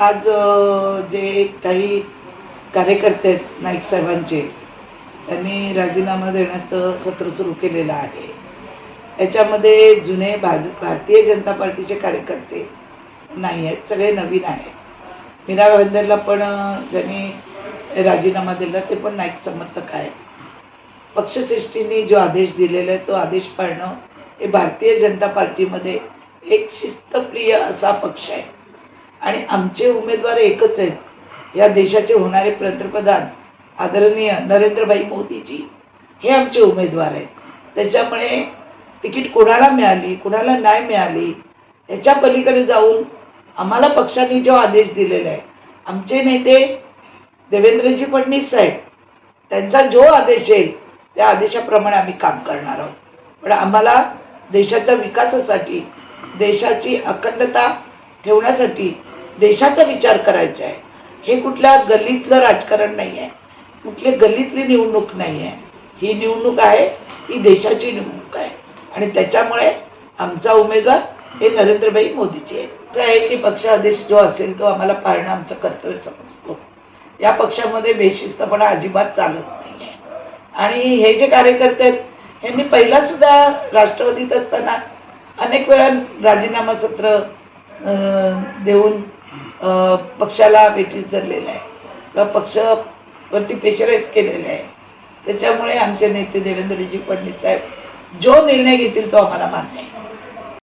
आज जे काही कार्यकर्ते आहेत नाईक साहेबांचे त्यांनी राजीनामा देण्याचं सत्र सुरू केलेलं आहे. याच्यामध्ये जुने भाज भारतीय जनता पार्टीचे कार्यकर्ते नाही आहेत सगळे नवीन आहेत. मीरा भाईंदरला पण ज्यांनी राजीनामा दिला ते पण नाईक समर्थक आहे पक्षश्रेष्ठींनी जो आदेश दिलेला आहे तो आदेश पाळणं हे भारतीय जनता पार्टीमध्ये एक शिस्तप्रिय असा पक्ष आहे. आणि आमचे उमेदवार एकच आहेत. या देशाचे होणारे पंतप्रधान आदरणीय नरेंद्रभाई मोदीजी हे आमचे उमेदवार आहेत. त्याच्यामुळे तिकीट कोणाला मिळाली कोणाला नाही मिळाली याच्या पलीकडे जाऊन आम्हाला पक्षाने जो आदेश दिलेला आहे आमचे नेते देवेंद्रजी फडणवीस साहेब त्यांचा जो आदेश येईल त्या आदेशाप्रमाणे आम्ही काम करणार आहोत. पण आम्हाला देशाच्या विकासासाठी देशाची अखंडता ठेवण्यासाठी देशाचा विचार करायचा आहे. हे कुठल्या गल्लीतलं राजकारण नाही आहे कुठली गल्लीतली निवडणूक नाही आहे ही निवडणूक आहे ही देशाची निवडणूक आहे. आणि त्याच्यामुळे आमचा उमेदवार हे नरेंद्रभाई मोदीजी आहेत. असं आहे की पक्ष आदेश जो असेल तो आम्हाला पाळणं आमचं कर्तव्य समजतो. या पक्षामध्ये बेशिस्तपणा अजिबात चालत नाही आहे आणि हे जे कार्यकर्ते आहेत यांनी पहिला सुद्धा राष्ट्रवादीत असताना अनेक वेळा राजीनामा सत्र देऊन पक्षाला बेठीस धरलेलं आहे. किंवा पक्षवरती प्रेशराईज केलेलं आहे. त्याच्यामुळे आमचे नेते देवेंद्रजी फडणवीस साहेब जो निर्णय घेतील तो आम्हाला मान्य आहे.